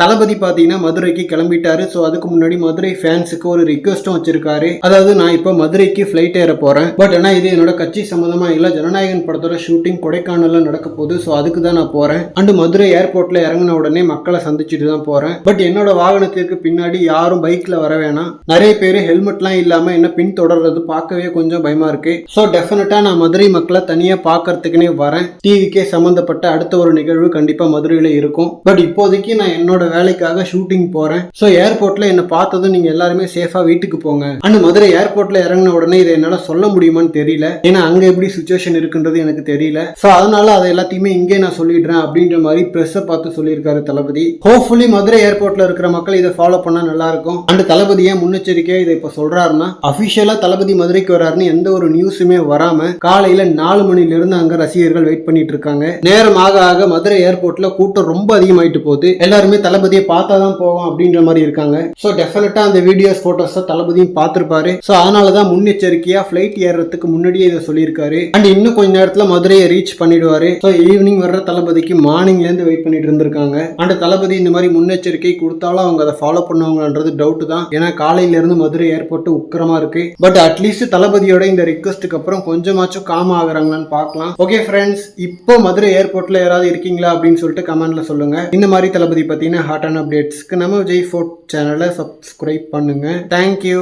தளபதி பார்த்தீங்கன்னா மதுரைக்கு கிளம்பிட்டாரு. ஸோ அதுக்கு முன்னாடி மதுரை ஃபேன்ஸுக்கு ஒரு ரிக்வெஸ்ட்டும் வச்சிருக்காரு. அதாவது நான் இப்போ மதுரைக்கு ஃப்ளைட் ஏற போகிறேன் பட் ஆனால் இது என்னோட கட்சி சம்மந்தமாக இல்லை. ஜனநாயகன் படத்தோட ஷூட்டிங் கொடைக்கானலில் நடக்க போகுது. ஸோ அதுக்கு தான் நான் போகிறேன் அண்டு மதுரை ஏர்போர்ட்டில் இறங்கின உடனே மக்களை சந்திச்சுட்டு தான் போகிறேன் பட் என்னோட வாகனத்திற்கு பின்னாடி யாரும் பைக்கில் வர வேணாம். நிறைய பேர் ஹெல்மெட்லாம் இல்லாமல் என்ன பின் தொடர்றது பார்க்கவே கொஞ்சம் பயமாக இருக்கு. ஸோ டெஃபினட்டாக நான் மதுரை மக்களை தனியாக பார்க்கறதுக்குனே வரேன். டிவிக்கே சம்மந்தப்பட்ட அடுத்த ஒரு நிகழ்வு கண்டிப்பாக மதுரையில் இருக்கும். பட் இப்போதைக்கு நான் என்னோட வேலைக்காக ஷூட்டிங் போறேன். ஸோ ஏர்போர்ட்ல என்ன பார்த்ததும் நீங்க எல்லாருமே சேஃபா வீட்டுக்கு போங்க. அண்ட் மதுரை ஏர்போர்ட்ல இறங்கின உடனே இதை என்னால சொல்ல முடியுமான்னு தெரியல. ஏன்னா அங்க எப்படி சுச்சுவேஷன் இருக்குன்றது எனக்கு தெரியல. ஸோ அதனால அதை எல்லாத்தையுமே இங்கே நான் சொல்லிடுறேன் அப்படின்ற மாதிரி ப்ரெஸ்ஸை பார்த்து சொல்லியிருக்காரு தளபதி. ஹோப்ஃபுல்லி மதுரை ஏர்போர்ட்ல இருக்கிற மக்கள் இதை ஃபாலோ பண்ணா நல்லா இருக்கும். அண்ட் தளபதி ஏன் முன்னெச்சரிக்கையா இதை இப்போ சொல்றாருன்னா அபிஷியலா தளபதி மதுரைக்கு வராருன்னு எந்த ஒரு நியூஸுமே வராம காலையில நாலு மணில இருந்து அங்க ரசிகர்கள் வெயிட் பண்ணிட்டு இருக்காங்க. நேரம் ஆக ஆக மதுரை ஏர்போர்ட்ல கூட்டம் ரொம்ப அதிகமாயிட்டு போகுது. எல்லாருமே தளபதியை பார்த்தா தான் போவோம் அப்படின்ற மாதிரி இருக்காங்க. ஸோ டெஃபினட்டாக அந்த வீடியோஸ் ஃபோட்டோஸை தளபதியும் பார்த்துருப்பாரு. ஸோ அதனால தான் முன்னெச்சரிக்கையா ஃப்ளைட் ஏறுறதுக்கு முன்னாடியே இதை சொல்லியிருக்காரு. அண்ட் இன்னும் கொஞ்ச நேரத்துல மதுரையை ரீச் பண்ணிடுவாரு. ஸோ ஈவினிங் வர்ற தளபதிக்கு மார்னிங்ல இருந்து வெயிட் பண்ணிட்டு இருந்திருக்காங்க. அண்ட் தளபதி இந்த மாதிரி முன்னெச்சரிக்கை கொடுத்தாலும் அவங்க அதை ஃபாலோ பண்ணுவாங்கன்றது டவுட் தான். ஏன்னா காலையில இருந்து மதுரை ஏர்போர்ட் உக்கரமாக இருக்கு. பட் அட்லீஸ்ட் தளபதியோட இந்த ரிக்வஸ்ட்டுக்கு அப்புறம் கொஞ்சமாச்சும் காம் ஆகுறாங்களான்னு பார்க்கலாம். ஓகே ஃப்ரெண்ட்ஸ் இப்போ மதுரை ஏர்போர்ட்ல யாராவது இருக்கீங்களா அப்படின்னு சொல்லிட்டு கமெண்ட்ல சொல்லுங்க. இந்த மாதிரி தளபதி பார்த்தீங்கன்னா ஹாட் அப்டேட்ஸ்க்கு நம்ம விஜய் ஃபோர்ட் சேனலை சப்ஸ்கிரைப் பண்ணுங்க. Thank you